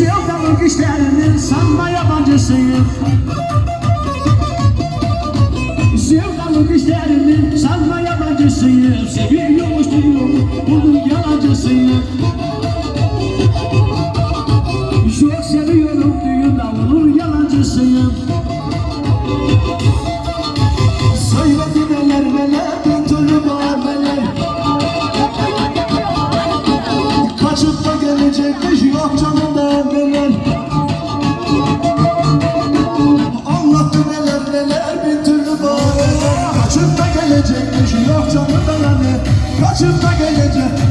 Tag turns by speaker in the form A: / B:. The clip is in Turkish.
A: Sevdalık işlerinin sanma yabancısıyım. Sevdalık işlerinin sanma yabancısıyım. Seviyormuş diyorum bunun yalancısıyım gelecekmiş yok canımda neler Anlattı neler neler bir türlü bağırmeler Kaçıp da gelecekmiş yok canımda neler Kaçıp da gelecek